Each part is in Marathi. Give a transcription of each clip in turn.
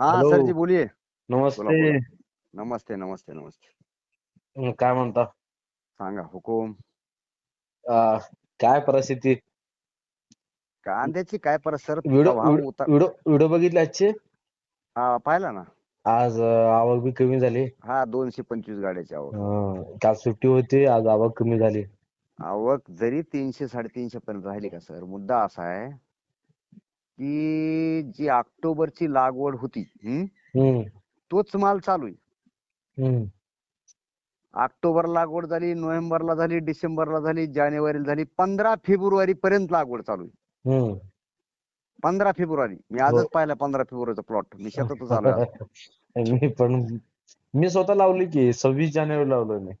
हाँ. सर जी बोलिए नमस्ते. नमस्ते नमस्ते नमस्ते. हं, काय म्हणता? सांगा हुकूम. आ, काय परिस्थिती? कांद्याची काय परत सर व्हिडिओ भाव व्हिडिओ उतार व्हिडिओ व्हिडिओ बघितले आजचे? हा पाहिला ना. आज अ, आवक बी कमी झाली. हा दोनशे पंचवीस गाड्याची आवक. हं, काल सुट्टी होती आज आवक कमी झाली. आवक जरी तीनशे साडेतीनशे पर्यंत राहिली का सर? मुद्दा असा आहे की जी ऑक्टोबरची लागवड होती तोच माल चालू आहे. ऑक्टोबर लागवड झाली नोव्हेंबरला झाली डिसेंबरला झाली जानेवारीला झाली पंधरा फेब्रुवारी पर्यंत लागवड चालू आहे. पंधरा फेब्रुवारी. मी हो. आजच पाहिला पंधरा फेब्रुवारीचा प्लॉट मी शेतातच आलो पण मी स्वतः लावली की सव्वीस जानेवारी लावलोय मी.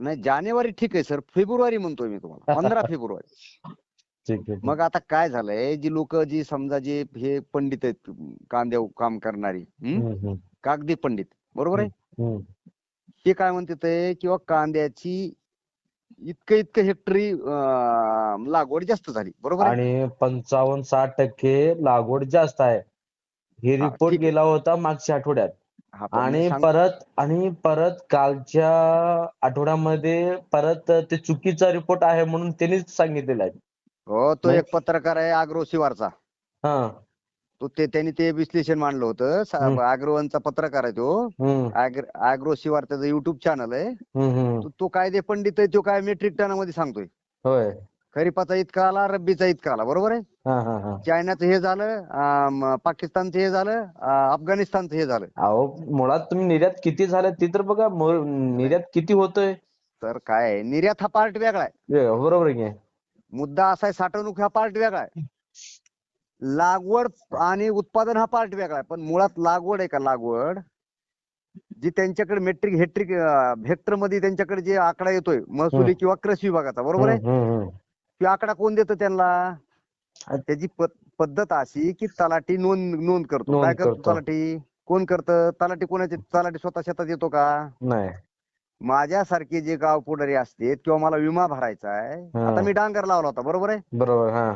नाही जानेवारी ठीक आहे सर. फेब्रुवारी म्हणतोय मी तुम्हाला. पंधरा फेब्रुवारी. ठीक आहे मग आता काय झालंय जी लोक जी समजा जे हे पंडित आहेत कांद्यावर काम करणारी हं? हम्म, हम्म, कागदी पंडित बरोबर आहे? हम्म. ते काय म्हणतात किंवा कांद्याची इतकं इतकं हेक्टरी अं, लागवड जास्त झाली बरोबर आहे? आणि पंचावन्न साठ टक्के लागवड जास्त आहे. हे हा, रिपोर्ट ठीक आहे. गेला होता मागच्या आठवड्यात. हा, पण मी आणि सांग- परत आणि परत कालच्या आठवड्यामध्ये परत ते चुकीचा रिपोर्ट आहे म्हणून त्यांनीच सांगितलेलं आहे. हो तो एक पत्रकार आहे अॅग्रो शिवारचा. हा. तो ते त्यांनी ते विश्लेषण मांडलं होतं. हं. अॅग्रोवनचा पत्रकार आहे तो. हम्म. अॅग्रो शिवार त्याचं युट्यूब चॅनल आहे हम्म हम्म. तो- तो कायदे पंडित आहे तो काय मेट्रिक टनामध्ये सांगतोय. होय. खरीपाचा इतका आला रब्बीचा इतका आला बरोबर आहे? हा हा हा. चायनाचं हे झालं अं, पाकिस्तानचं हे झालं अं, अफगाणिस्तानचं हे झालं. अहो मुळात तुम्ही निर्यात किती झालं ते तर बघा मु- निर्यात किती होतोय? तर काय आहे, निर्यात हा पार्ट वेगळा आहे. बरोबर आहे की मुद्दा असा आहे साठवणूक हा पार्ट वेगळा आहे. लागवड आणि उत्पादन हा पार्ट वेगळा आहे. पण मुळात लागवड आहे का लागवड? जी त्यांच्याकडे मेट्रिक हेक्ट्रिक हेक्टरमध्ये त्यांच्याकडे जे आकडा येतोय महसुली. किंवा कृषी विभागाचा बरोबर आहे. तो आकडा कोण देतं त्यांना? त्याची पद्धत अशी की तलाठी नोंद नोंद करतो. काय करतो करतो. तलाठी? कोण करतं? तलाठी कोणाचे तलाठी स्वतः शेतात येतो का? नाही. माझ्यासारखे जे गाव पुढारी असते किंवा मला विमा भरायचा आहे हा. आता मी डांगर लावला होता बरोबर आहे? बरोबर हा.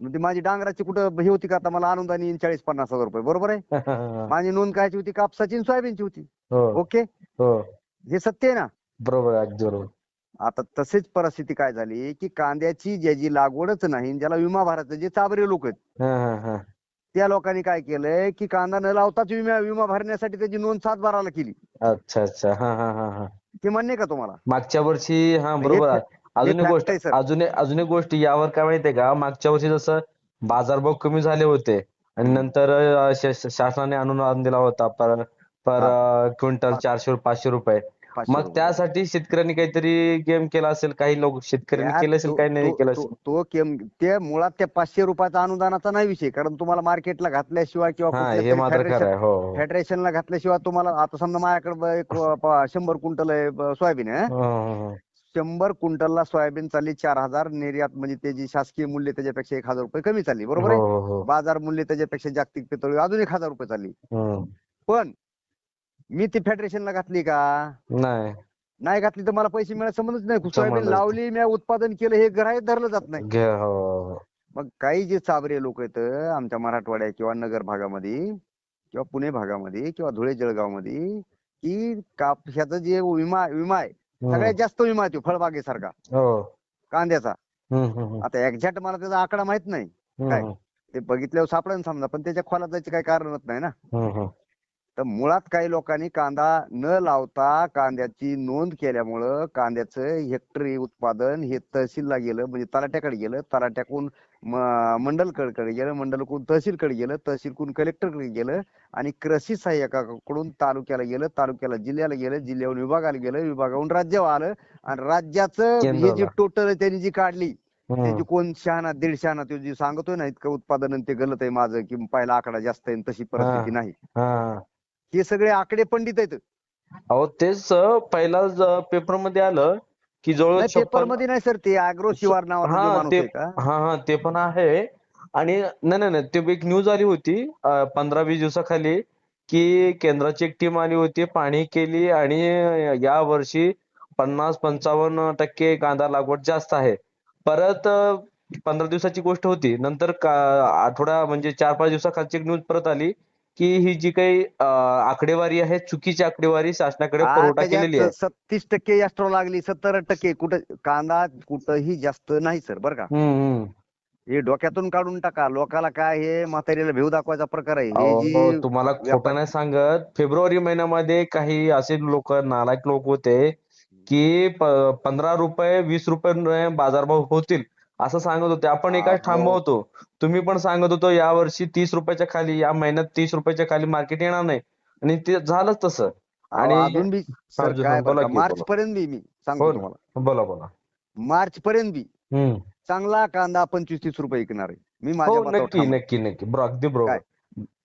मग ती माझी डांगराची कुठं हे होती का आता मला अनुदान येईन चाळीस पन्नास हजार रुपये बरोबर आहे? माझी नोंद कायची होती कापसाची आणि सोयाबीनची होती. हो. ओके? हो. हे सत्य आहे ना? बरोबर आहे, अगदी बरोबर. आता तसेच परिस्थिती काय झाली की कांद्याची ज्याची लागवडच नाही आणि ज्याला विमा भरायचं जे चाबरे लोक आहेत. हा हा हा. त्या लोकांनी काय केलंय की कांदा न लावताच विमा विमा भरण्यासाठी त्याची नोंद सात बाराला केली. अच्छा अच्छा. हा हा हा हा. ते मान्य का तुम्हाला मागच्या वर्षी हा बरोबर आहे अजून एक fact गोष्ट आहे, sir. अजून एक अजून एक गोष्ट यावर काय माहितीये का मागच्या वर्षी जसं बाजारभाव कमी झाले होते आणि. नंतर अं, श- शासनाने अनुदान दिला होता पर पर अं, क्विंटल. चारशे पाचशे रुपये मग. त्यासाठी शेतकऱ्यांनी काहीतरी गेम केला असेल काही लोक शेतकऱ्यांनी केलं असेल तो- काही नाही तो- केलं असेल तो केम- ते मुळात त्या पाचशे रुपयाचा अनुदानाचा नाही विषय कारण तुम्हाला मार्केटला घातल्याशिवाय किंवा हा हे तरी मात्र खरं फेडरेशन आहे हो हो. फेडरेशनला घातल्याशिवाय तुम्हाला आता समजा माझ्याकडे एक प- शंभर क्विंटल आहे ब- सोयाबीन आहे हो, हो, हो. शंभर क्विंटलला सोयाबीन चालली चार हजार निर्यात म्हणजे त्याची शासकीय मूल्य त्याच्यापेक्षा एक हजार रुपये कमी चालली बरोबर आहे हो, हो. बाजार मूल्य त्याच्यापेक्षा जागतिक पेट्रोल अजून एक हजार रुपये चालली. पण मी ती फेडरेशनला घातली का? नाही. नाही घातली तर मला पैसे मिळायला संबंधच नाही. सोयाबीन लावली मी उत्पादन केलं हे ग्राह्य धरलं जात नाही. घे हो, हो हो. मग काही जे चाबरे लोक आहेत आमच्या मराठवाड्या किंवा नगर भागामध्ये किंवा पुणे भागामध्ये किंवा धुळे जळगावमध्ये की कापसाचा जे विमा विमा आहे हम्म. सगळ्यात जास्त विमा आहे तो फळबागेसारखा. हो. कांद्याचा. हम्म, हम्म, हम्म. आता एक्झॅक्ट मला त्याचा आकडा माहीत नाही. काय? हम्म, ते बघितल्यावर सापडेल समजा पण त्याच्या खोलात जायचं काही कारणच नाही ना. हम्म, हम्म. तर मुळात काही लोकांनी कांदा न लावता कांद्याची नोंद केल्यामुळं कांद्याचं हेक्टरी उत्पादन हे तहसीलला गेलं म्हणजे तलाट्याकडे गेलं तलाट्याकडून म- मंडलकडे गेलं मंडलकडून तहसीलकडे गेलं तहसीलकडून कलेक्टरकडे गेलं आणि कृषी सहाय्यकाकडून तालुक्याला गेलं तालुक्याला जिल्ह्याला गेलं जिल्ह्याहून विभागाला गेलं विभागाहून राज्यावर आलं आणि राज्याचं हे जे. टोटल त्यांनी जी काढली त्याची. कोण शहाणा दीड शहाणा तो जे सांगतोय ना इतकं उत्पादन आणि ते गलत आहे माझं की पहिला आकडा जास्त आहे आणि तशी परिस्थिती नाही हा सगळे आकडे पंडित आहेत. अहो तेच पहिला पेपरमध्ये आलं की जवळ नाही पेपरमध्ये नाही सर. ते अॅग्रो शिवार नावाचा हा हा हा ते पण आहे. आणि नाही नाही नाही. ते एक न्यूज आली होती पंधरा वीस दिवसाखाली की केंद्राची एक टीम आली होती पाहणी केली आणि या वर्षी पन्नास पंचावन्न टक्के कांदा लागवड जास्त आहे. परत पंधरा दिवसाची गोष्ट होती. नंतर का आठवडा म्हणजे चार पाच दिवसाखालची एक न्यूज परत आली की ही जी काही आकडेवारी आहे चुकीची आकडेवारी शासनाकडे पुरवठा केलेली आहे. सत्तीस टक्के एक्स्ट्रा लागली सत्तर टक्के कुठं कांदा कुठंही जास्त नाही सर बरं का? हे डोक्यातून काढून टाका लोकाला काय हे म्हातारीला भेव दाखवायचा प्रकार आहे. हे तुम्हाला खोटं नाही सांगत. फेब्रुवारी महिन्यामध्ये काही असे लोक नालायक लोक होते की पंधरा रुपये वीस रुपये बाजारभाव होतील. असं सांगत होते. आपण एकाच. ठाम होतो. तुम्ही पण सांगत होतो या वर्षी तीस रुपयाच्या खाली या महिन्यात तीस रुपयाच्या खाली मार्केट येणार नाही. आणि ते झालंच तसं. आणि मार्च. पर्यंत बी मी सांगतो हो. तुम्हाला. बोला बोला. मार्च पर्यंत बी चांगला कांदा पंचवीस तीस रुपये विकणार आहे. मी माझ्या हो मतावर नक्की. नक्की नक्की. बरो अगदी बरोबर?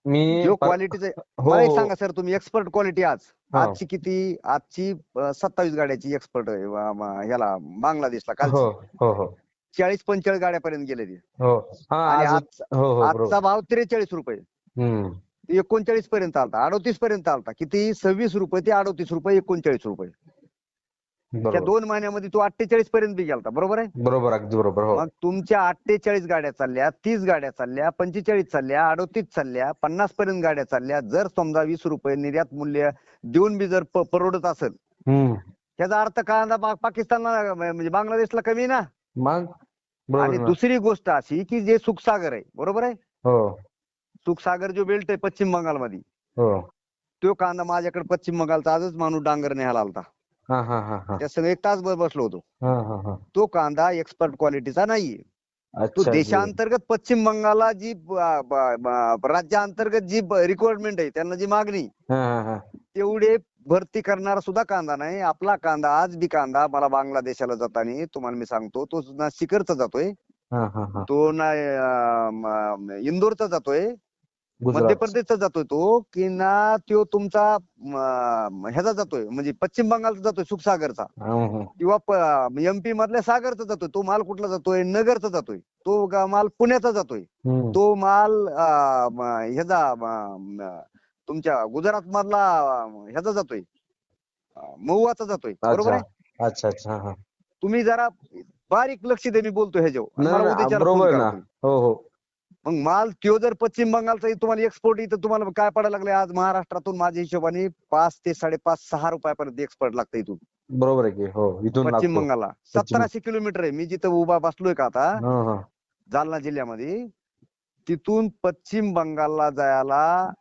मी जो क्वालिटीचा हो मला एक हो सांगा सर तुम्ही एक्सपर्ट क्वालिटी आज. हा. आजची किती? आजची सत्तावीस गाड्याची एक्सपर्ट ह्याला बांगलादेशला काल हो हो हो. चाळीस पंचेचाळीस गाड्यापर्यंत गेले ते हो. हा आणि आज आज हो हो आजचा बरोबर भाव त्रेचाळीस रुपये. हम्म. एकोणचाळीस पर्यंत आलता. अडोतीस पर्यंत आलता. किती? सव्वीस रुपये ते अडोतीस रुपये एकोणचाळीस रुपये. त्या बरोबर. दोन महिन्यामध्ये तो अठ्ठेचाळीस पर्यंत बी गेलता. बरोबर आहे? बरोबर अगदी बरोबर हो. मग तुमच्या अठ्ठेचाळीस गाड्या चालल्या तीस गाड्या चालल्या पंचेचाळीस चालल्या अडोतीस चालल्या पन्नास पर्यंत गाड्या चालल्या. जर समजा वीस रुपये निर्यात मूल्य देऊन बी जर प- परवडत असेल हम्म. त्याचा अर्थ कांदा पा- पाकिस्तानला म्हणजे बांगलादेशला कमी आहे ना? मग? बरोबर आणि ना. दुसरी गोष्ट अशी की जे सुखसागर आहे बरोबर आहे? हो. सुखसागर जो बेल्ट आहे पश्चिम बंगालमध्ये हो. तो कांदा माझ्याकडे पश्चिम बंगालचा आजच माणूस डांगर न्यायला आलता. हा हा हा हा. त्या संग एक तासभर बसलो होतो. हा हा हा. तो कांदा एक्सपर्ट क्वालिटीचा नाहीये. तो अच्छा जी. देशांतर्गत पश्चिम बंगालला जी ब- ब- ब- राज्याअंतर्गत जी रिक्वायरमेंट आहे त्यांना जी मागणी हा हा हा. तेवढे भरती करणारा सुद्धा कांदा नाही. आपला कांदा आज बी कांदा मला बांगलादेशाला जाताना तुम्हाला मी सांगतो तो ना सिकरचा जातोय. तो ना अं, इंदोरचा जातोय. मध्य गुजरात प्रदेशचा जातोय तो की ना तो तुमचा ह्याचा जातोय म्हणजे पश्चिम बंगालचा जातोय सुखसागरचा. किंवा एमपी मधल्या सागरचा जातोय तो माल कुठला जातोय? नगरचा जातोय. तो गा- माल पुण्याचा जातोय. तो माल अं, म- ह्याचा म- म- तुमच्या गुजरात मधला ह्याचा जातोय. अं, महुआचा जातोय. बरोबर आहे? अच्छा अच्छा हा. तुम्ही जरा बारीक लक्ष दे मी बोलतो ह्याच्यावर. नाही, मला नाही, उद्याच्याला बरोबर ना. तुम्ही. हो हो. मग माल त्यो जर पश्चिम बंगालचा तुम्हाला एक्सपोर्ट इथं तुम्हाला काय पडायला लागले आज महाराष्ट्रातून माझ्या हिशोबाने पाच ते साडेपाच सहा रुपयापर्यंत एक्सपोर्ट लागतं इथून. बरोबर आहे की हो इथून पश्चिम लागतो. बंगालला. पश्चिम- सतराशे किलोमीटर आहे. मी जिथं उभा बसलोय का आता? हा हा. जालना जिल्ह्यामध्ये तिथून पश्चिम बंगालला जायला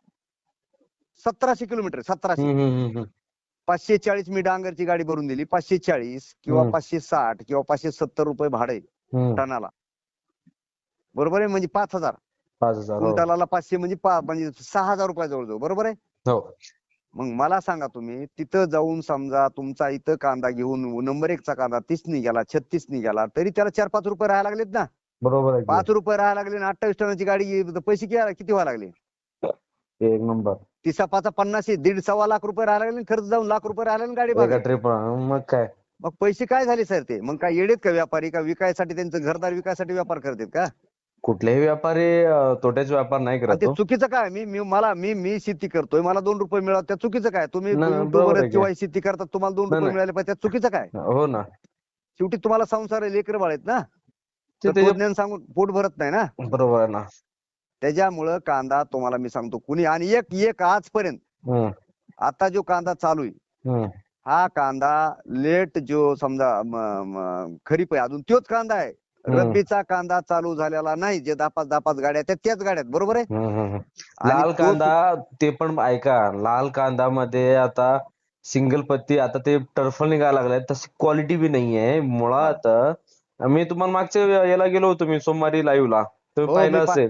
सतराशे किलोमीटर सतराशे. पाचशे चाळीस मी डांगरची गाडी भरून दिली. पाचशे चाळीस किंवा. पाचशे साठ किंवा पाचशे सत्तर रुपये भाडे. टनाला. बरोबर आहे? म्हणजे पाच हजार. हो. क्विंटलाला पाचशे म्हणजे म्हणजे सहा हजार रुपये जवळ बरोबर आहे? हो. मग मला सांगा तुम्ही तिथं जाऊन समजा तुमचा इथं कांदा घेऊन नंबर एकचा कांदा तीस निघाला छत्तीस निघाला तरी त्याला चार पाच रुपये राहायला लागलेत ना? बरोबर पाच रुपये राहायला लागले ना अठ्ठावीस टनाची गाडी पैसे किती व्हायला लागले? एक नंबर. तिसा पाचा पन्नास दीड सव्वा लाख रुपये राहायला लागले खर्च जाऊन लाख रुपये राहायला लागले गाडी एका मागे. ट्रिप मग काय? मग पैसे काय झाले सर ते? मग काय येडेत का व्यापारी? का विकायसाठी त्यांचं घरदार विकायसाठी व्यापार करतात का? कुठलेही व्यापारी अं, तोट्याचे व्यापार नाही आणि करत ते हो. चुकीचं काय? मी मी मला मी मी शेती करतोय मला दोन रुपये मिळत त्या चुकीचं काय? तुम्ही नाही, नाही, युट्यूबवर बरोबर आहे किंवा शेती करतात तुम्हाला दोन नाही, रुपये नाही. मिळाले पाहिजे त्यात चुकीचं काय? हो ना. शेवटी तुम्हाला संसार लेकर बाळ आहेत ना? ते त्याच्या- सांगून पोट भरत नाही ना? बरोबर आहे ना. त्याच्यामुळं कांदा तुम्हाला मी सांगतो कुणी. आणि एक एक आजपर्यंत आता जो कांदा चालू आहे. हा. कांदा लेट जो समजा खरीप आहे अजून तोच कांदा आहे. रब्बीचा कांदा चालू झालेला नाही जे दहा पाच दहा पाच गाड्या त्या त्याच गाड्या आहेत बरोबर आहे? लाल कांदा ते पण ऐका लाल कांदा मध्ये आता सिंगल पत्ती आता ते टर्फल निघायला लागलाय तशी क्वालिटी बी नाहीये मुळात मी तुम्हाला मागच्या याला गेलो होतो मी सोमवारी लाईव्हला तुम्ही हो, पाहिलं असेल.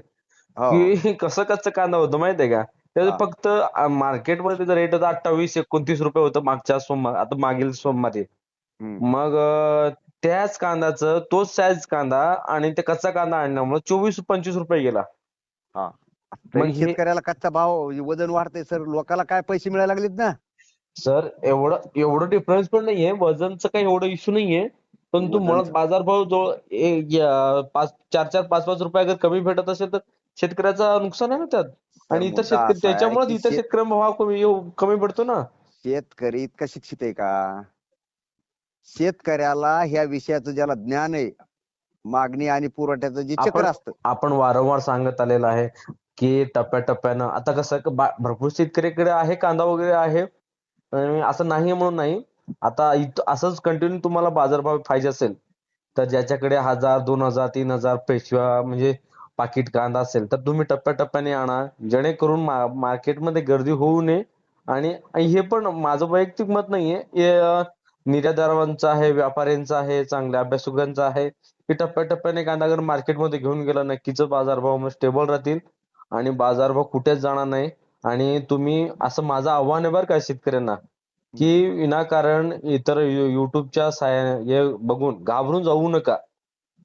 की कसं कसं कांदा होतो माहितीये का? त्याचं हा. फक्त मार्केटमध्ये त्याचा रेट होता अठ्ठावीस एकोणतीस रुपये होतं मागच्या सोमवार आता मागील सोमवारी. मग त्याच कांद्याचं तोच साईज कांदा आणि ते कच्चा कांदा आणल्यामुळे चोवीस पंचवीस रुपये गेला. मग हे- शेतकऱ्याला कच्चा भाव वजन वाढतंय सर. लोकांना काय पैसे मिळायला लागलेत ना? सर एवढं एवढं डिफरन्स पण नाहीये. वजनचं काही एवढं इश्यू नाहीये. परंतु मुळात वजनचं- बाजारभाव जो ए- या- पाच चार चार पाच पाच रुपये कमी भेटत असेल तर शेतकऱ्याचं नुकसान आहे ना त्यात? आणि इतर मुद्दा शेतकरी आहे त्याच्यामुळे की इतर शेत- शेतकऱ्यांना भाव कमी कमी पडतो ना? शेतकरी इतका शिक्षित आहे का? शेतकऱ्याला ह्या विषयाचं ज्याला ज्ञान आहे मागणी आणि पुरवठ्याचं जे चक्र आपण- असतं. आपण वारंवार सांगत आलेलं आहे की टप्प्याटप्प्यानं आता कसं क- बा- भरपूर शेतकऱ्याकडे आहे कांदा वगैरे आहे असं नाही म्हणून नाही. आता इथं असंच कंटिन्यू तुम्हाला बाजारभाव पाहिजे असेल तर ज्याच्याकडे हजार दोन हजार तीन हजार पेशवा म्हणजे पाकिट कांदा असेल तर तुम्ही टप्प्याटप्प्याने आणा. जेणेकरून मा मार्केटमध्ये गर्दी होऊ नये. आणि हे पण माझं वैयक्तिक मत नाहीये. हे निर्यातदारांचं आहे व्यापाऱ्यांचं आहे चांगल्या अभ्यासकांचं आहे. की टप्प्याटप्प्याने कांदा जर मार्केटमध्ये घेऊन गेला नक्कीच बाजारभाव स्टेबल राहतील. आणि बाजारभाव कुठेच जाणार नाही. आणि तुम्ही असं माझं आव्हान आहे बरं का शेतकऱ्यांना की विनाकारण इतर युट्यूबच्या साय हे बघून घाबरून जाऊ नका.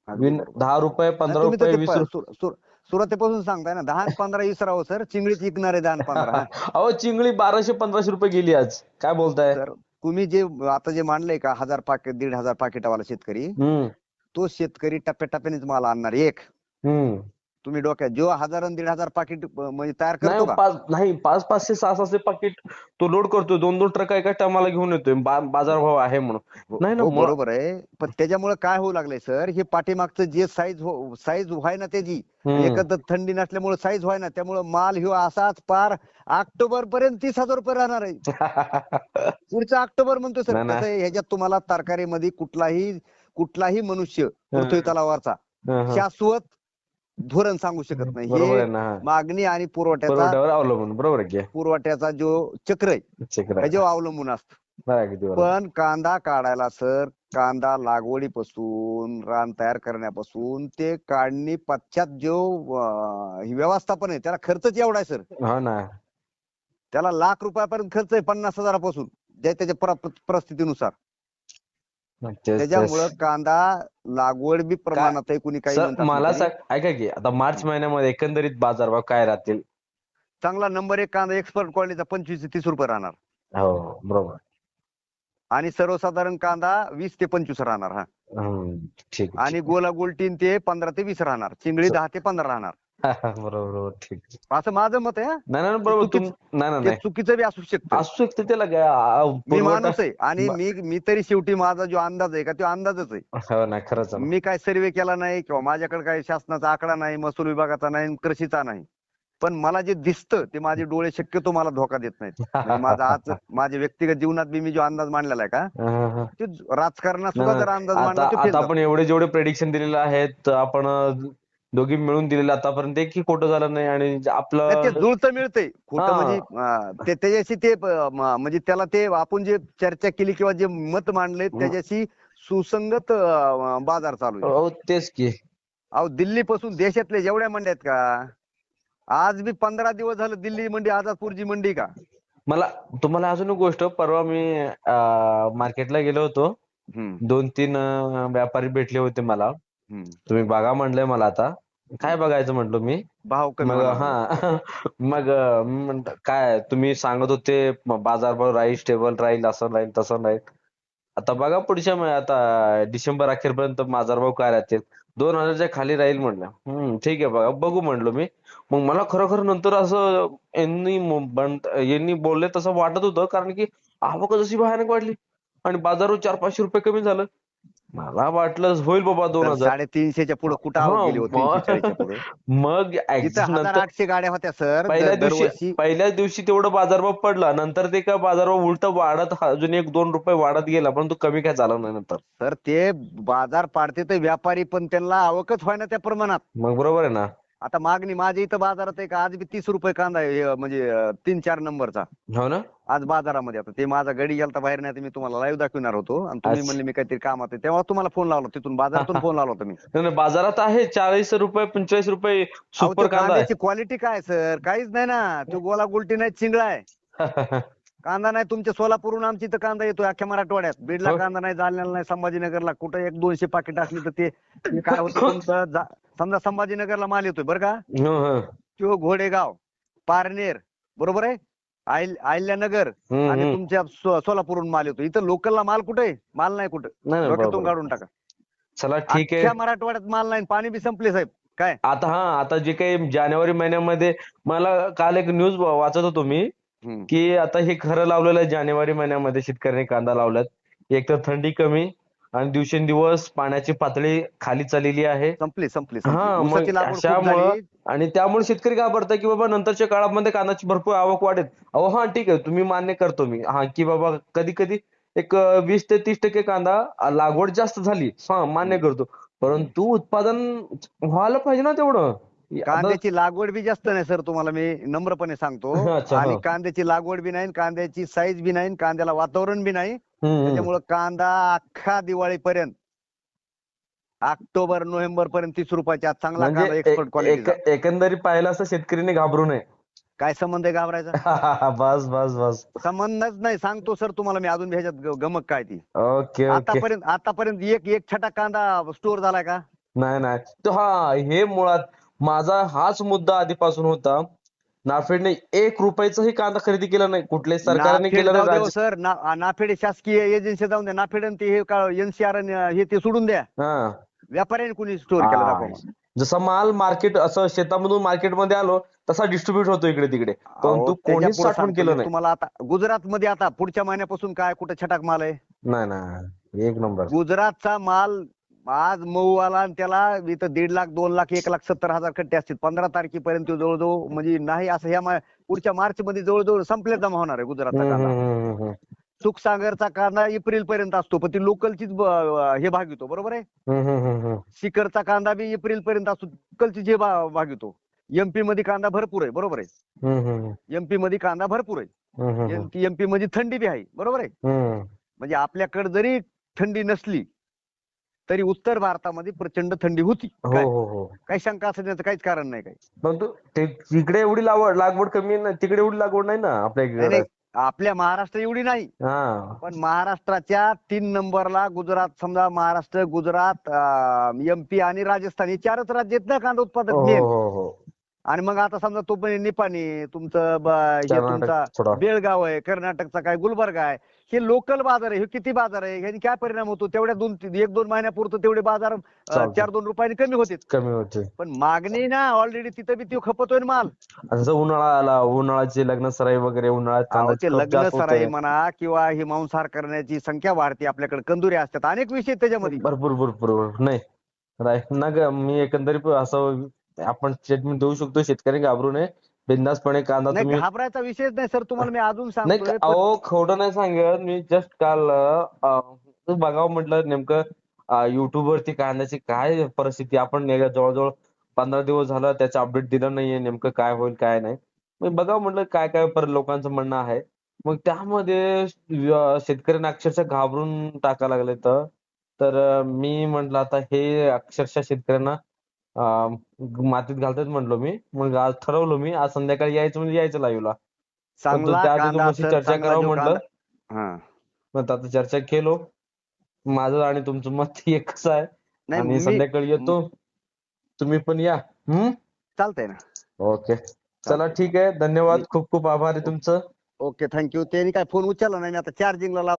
विन. दहा रुपये पंधरा तुम्ही तर रुपये ते वीस प- रुपये. सुर- सुर- सुरुवातीपासून सांगताय ना दहा आणि पंधरा वीस राहो सर. चिंगडीच विकणार आहे दहा आणि पंधरा. हा. अहो चिंगळी बाराशे पंधराशे रुपये गेली आज. काय बोलताय? तुम्ही जे आता जे मांडलंय का हजार पाकिट दीड हजार पाकिटावाला शेतकरी हम्म. तो शेतकरी टप्प्याटप्प्यानेच माल आणणार. एक. हम्म. तुम्ही डोक्यात जो हजार आणि दीड हजार पाकिट म्हणजे तयार करतो हो, का? नाही पाच पाचशे सहा सहाशे पाकिट तो लोड करतोय. दोन दोन ट्रक एका टायमाला घेऊन येतोय. बाजारभाव आहे म्हणून. हो नाही ना, हो, बरोबर आहे. पण त्याच्यामुळे काय होऊ लागलंय सर? हे पाठीमागचं जे साईज हो साईज व्हाय ना त्याची. एकत्र थंडी नसल्यामुळे साईज व्हाय ना त्यामुळे माल ह्यो असाच पार ऑक्टोबर पर्यंत तीस हजार रुपये राहणार आहे. पुढचा ऑक्टोबर म्हणतो सर ह्याच्यात तुम्हाला तरकारीमध्ये कुठलाही कुठलाही मनुष्य पृथ्वी तलावावरचा हं, हं. शाश्वत धोरण सांगू शकत नाही. बरोबर आहे हे ना. मागणी आणि पुरवठ्याचा पुरवठ्यावर अवलंबून बरोबर आहे की? पुरवठ्याचा जो चक्र आहे चेक करा त्याच्यावर अवलंबून असतं. बरं, अगदी बरोबर. पण कांदा काढायला सर कांदा लागवडीपासून रान तयार करण्यापासून ते काढणी पश्चात जो अं, ही व्यवस्थापन आहे त्याला खर्चच एवढा आहे सर. हो ना. त्याला लाख रुपयापर्यंत खर्च आहे पन्नास हजारापासून ज्या त्याच्या पर- परिस्थितीनुसार. त्याच्यामुळं कांदा लागवड बी प्रमाणात आहे कुणी काही सर मला. सांग ऐका की आता मार्च महिन्यामध्ये एकंदरीत बाजारभाव काय राहतील? चांगला नंबर एक कांदा एक्सपर्ट क्वालिटीचा पंचवीस ते तीस रुपये राहणार. हो बरोबर. आणि सर्वसाधारण कांदा वीस ते पंचवीस राहणार हा. हम्म, ठीक आहे, आणि गोला गोलटीन ते पंधरा ते वीस राहणार चिंगळी दहा ते पंधरा राहणार. बरोबर बरोबर ठीक आहे. असं माझं मत आहे हा. नाही नाही बरोबर तुम चुकीचं- नाही नाही ते नाही चुकीचं बी असू शकतं असू शकते त्याला काय आ- मी पुरवठा माणूस आहे आणि मी मी तरी शेवटी माझा जो अंदाज आहे का तो अंदाजच आहे हो ना खरंच आहे. मी काय सर्वे केला नाही किंवा माझ्याकडे काही शासनाचा आकडा नाही महसूल विभागाचा नाही आणि कृषीचा नाही पण मला जे दिसतं ते माझे डोळे शक्यतो मला धोका देत नाहीत म्हणजे माझा आज माझ्या व्यक्तिगत जीवनात बी मी जो अंदाज मांडलेला आहे का हं, हं. ते राजकारणात सुद्धा नाही, जर अंदाज आता मांडला आता आपण एवढे जेवढे प्रेडिक्शन दिलेले आहेत आपण अं, दोघी मिळून दिलेले आतापर्यंत एकही खोटं झालं नाही आणि नाही, ते आपलं जुळतं मिळतंय. खोटं हा. म्हणजे अं, ते त्याच्याशी ते अं, म- म्हणजे त्याला ते आपण जे चर्चा केली किंवा जे मत मांडले त्याच्याशी सुसंगत अं, बाजार चालू आहे. हो तेच की. अहो दिल्ली पासून देशातले जेवढ्या मंड्या आहेत का? आज बी पंधरा दिवस झालं दिल्ली मंडी आझादपूरची मंडी का? मला तुम्हाला अजून एक गोष्ट परवा मी मार्केटला गेलो होतो. हम्म, दोन तीन अं, व्यापारी भेटले होते मला. हम्म. तुम्ही बघा म्हणलंय मला आता. काय बघायचं म्हटलं मी? भाव कमी मग. हा. मग म्हणलं काय तुम्ही सांगत होते म- बाजारभाव राहील स्टेबल राहील असं राहील तसं राहील. आता बघा पुढच्या आता डिसेंबर अखेरपर्यंत बाजारभाव काय राहतील? दोन हजारच्या खाली राहील म्हणलं. हम्म ठीक आहे बघा बघू म्हणलो मी. मग मला खरोखर नंतर असं यांनी यांनी बोलले तसं वाटत होतं कारण की आवक जशी भयानक वाढली. आणि बाजारावर चार पाचशे रुपये कमी झालं. मला वाटलं होईल बाबा दोन हजार. साडेतीनशेच्या पुढे कुठं आवक गेली होती मग- आठशे गाड्या होत्या सर. पहिल्या दिवशी पहिल्याच दिवशी तेवढं बाजारभाव पडला. नंतर ते काय बाजारभाव उलट वाढत अजून एक दोन रुपये वाढत गेला पण तो कमी काय झाला नाही नंतर. तर ते बाजार पाडते तर व्यापारी पण त्यांना आवकच व्हायना त्या प्रमाणात. मग बरोबर आहे ना. आता मागणी माझ्या इथं बाजारात आहे का? आज बी तीस रुपये कांदा आहे हे, म्हणजे अं, तीन चार नंबरचा. हो ना? आज बाजारामध्ये आता ते माझा गडी गेलता बाहेर नाही मी तुम्हाला लाईव्ह दाखवणार होतो. आणि तुम्ही अच्छा. म्हणले मी काहीतरी कामात आहे. तेव्हा तुम्हाला फोन लावला तिथून बाजारातून फोन लावला होता मी. नाही, नाही, बाजारात आहे चाळीस रुपये पंचेचाळीस रुपये अहो, सुपर तो कांदा कांद्याची क्वालिटी काय सर काहीच नाही ना. तो गोला गुलटी नाही चिंगळा आहे. आहे कांदा नाही तुमच्या सोलापूरहून आमच्या इथं कांदा येतोय अख्ख्या मराठवाड्यात. बीडला हो. कांदा नाही जालन्याला नाही संभाजीनगरला. कुठं एक दोनशे पाकिट असली तर ते ते काय होतं तुमचं जा- समजा संभाजीनगरला माल येतोय बरं का. तो घोडेगाव पारनेर बरोबर आहे? अहिल्यानगर आणि. तुमच्या सो- सोलापूरहून माल येतो इथं लोकलला माल कुठे माल नाही कुठं. नाही, नाही, डोक्यातून बरोबर. काढून टाका. चला ठीक आहे. अख्ख्या मराठवाड्यात माल नाही. पाणी बी संपले साहेब. काय? आता हा आता जे काही जानेवारी महिन्यामध्ये मला काल एक न्यूज वाचत होतो मी हम्म. की आता हे खरं लावलेलं आहे जानेवारी महिन्यामध्ये शेतकऱ्यांनी कांदा लावल्यात. एक तर थंडी कमी आणि दिवसेंदिवस पाण्याची पातळी खाली चाललेली आहे. संपली संपली हा मग आणि त्यामुळे शेतकरी घाबरतात की बाबा नंतरच्या काळामध्ये कांद्याची भरपूर आवक वाढेल. अहो हा ठीक आहे. तुम्ही मान्य करतो मी. हा की बाबा कधी कधी एक वीस ते तीस टक्के कांदा लागवड जास्त झाली. हा मान्य करतो. परंतु उत्पादन व्हायला पाहिजे ना तेवढं. कांद्याची लागवड बी जास्त नाही सर तुम्हाला मी नम्रपणे सांगतो. अच्छा, आणि हा. कांद्याची लागवड बी नाही कांद्याची साईज बी नाही कांद्याला वातावरण बी नाही. त्याच्यामुळे कांदा अख्खा दिवाळीपर्यंत ऑक्टोबर नोव्हेंबर पर्यंत तीस रुपयाच्या आत चांगला कांदा म्हणजे एक्सपोर्ट एक- क्वालिटीचा एक- एकंदरीत पाहिलं असं शेतकरीने घाबरू नये. काय संबंध आहे घाबरायचा? बस बस बस. संबंधच नाही सांगतो सर तुम्हाला मी अजून ह्याच्यात ग- गमक काय ती. Okay okay. आतापर्यंत आतापर्यंत एक एक छटा कांदा स्टोअर झालाय का? नाही नाही. तो हा हे मुळात माझा हाच मुद्दा आधीपासून होता. नाफेडने एक रुपयाचाही कांदा खरेदी केला नाही. कुठल्याही सरकारने केलं नाही हो सर. ना- नाफेड शासकीय एजन्सी जाऊन द्या नाफेड आणि ते हे एनसीआर हे ते सोडून द्या. हा. व्यापाऱ्याने कोणी स्टोअर केला. जसा माल मार्केट असं शेतामधून मार्केटमध्ये आलो तसा डिस्ट्रीब्युट होतो इकडे तिकडे परंतु साठवण सांगतो केलं नाही. तुम्हाला आता. गुजरात मध्ये आता पुढच्या महिन्यापासून काय कुठं छटाक माल आहे? नाही नाही. एक नंबर. गुजरातचा माल आज मऊ आला आणि त्याला इथं दीड लाख दोन लाख एक लाख सत्तर हजार कट्टे असतील पंधरा तारखेपर्यंत तो जवळजवळ म्हणजे नाही असं ह्या मा- पुढच्या मार्च मध्ये जवळजवळ संपल्या जमा होणार आहे गुजरातचा कांदा. सुखसागरचा कांदा एप्रिल पर्यंत असतो पण ती लोकलचीच ब- हे भाग येतो बरोबर आहे. सिकरचा कांदा बी एप्रिल पर्यंत असतो लोकलची जे भा- भाग येतो एमपी मध्ये कांदा भरपूर आहे बरोबर आहे एमपी मध्ये कांदा भरपूर आहे. एमपी मध्ये थंडी बी आहे बरोबर आहे. म्हणजे आपल्याकडे जरी थंडी नसली तरी उत्तर भारतामध्ये प्रचंड थंडी होती. हो काय? हो हो. काही शंका असण्याचं काहीच कारण नाही काही. परंतु ते तिकडे एवढी लागवड लागवड कमी आहे ना तिकडे एवढी लागवड नाही ना आपल्या नाही, इकडे. नाही, आपल्या महाराष्ट्र एवढी नाही. हा. पण महाराष्ट्राच्या तीन नंबरला गुजरात समजा महाराष्ट्र गुजरात एमपी आणि राजस्थान हे चारच राज्य आहेत ना कांदा उत्पादक हो main. हो हो. आणि मग आता समजा तो पण निपाणी तुमचं ब- हे तुमचा थोडा. बेळगाव आहे कर्नाटकचा काय गुलबर्गा आहे. हे लोकल बाजार आहे हे किती बाजार आहे ह्यानी काय परिणाम होतो? तेवढ्या दोन एक दोन महिन्यापुरतं तेवढे बाजार अं. चार दोन रुपयांनी कमी होते कमी होते. पण मागणी ना ऑलरेडी तिथं बी तो खपतोय ना माल. उन्हाळा आला उन्हाळ्याचे लग्न सराई वगैरे उन्हाळ्यात अहो, कांद्याची ते खप लग्न जास्त सराई होते म्हणा किंवा ही मांसाहार करण्याची संख्या वाढते आपल्याकडे कंदुरी असतात अनेक विषय आहेत त्याच्यामध्ये. भरपूर भरपूर नाही राईट ना ग मी एकंदरीत असं आपण स्टेटमेंट देऊ शकतो शेतकरी घाबरू नये. बिनधास्तपणे कांदा नाही तुम्ही घाबरायचा विषयच नाही सर. तुम्हाला मी अजून नाही सांगतोय पण- अहो खोटं नाही सांगत. मी जस्ट काल अं, बघावं म्हटलं नेमकं युट्यूब वरती कांद्याची काय परिस्थिती? आपण नाही का जवळजवळ पंधरा दिवस झालं त्याचं अपडेट दिलं नाहीये नेमकं काय होईल काय नाही. मग बघावं म्हटलं काय काय परत लोकांचं म्हणणं आहे. मग त्यामध्ये अं, शेतकऱ्यांना अक्षरशः घाबरून टाकायला लागले तर तर अं, मी म्हटलं आता हे अक्षरशः शेतकऱ्यांना मातीत घालतात म्हटलो मी. मग आज ठरवलं मी आज संध्याकाळी यायचं म्हणजे यायचं लाईव्हला चर्चा करावं म्हटलं. हा. मग आता चर्चा केलो. माझं आणि तुमचं मत एकच आहे. नाही आणि मी संध्याकाळी येतो. तुम्ही पण या. हम्म? चालतंय ना. ओके. चला ठीक आहे. धन्यवाद. खूप खूप आभार आहे तुमचं. Okay thank you. त्यांनी काय फोन उचलला नाही मी आता चार्जिंगला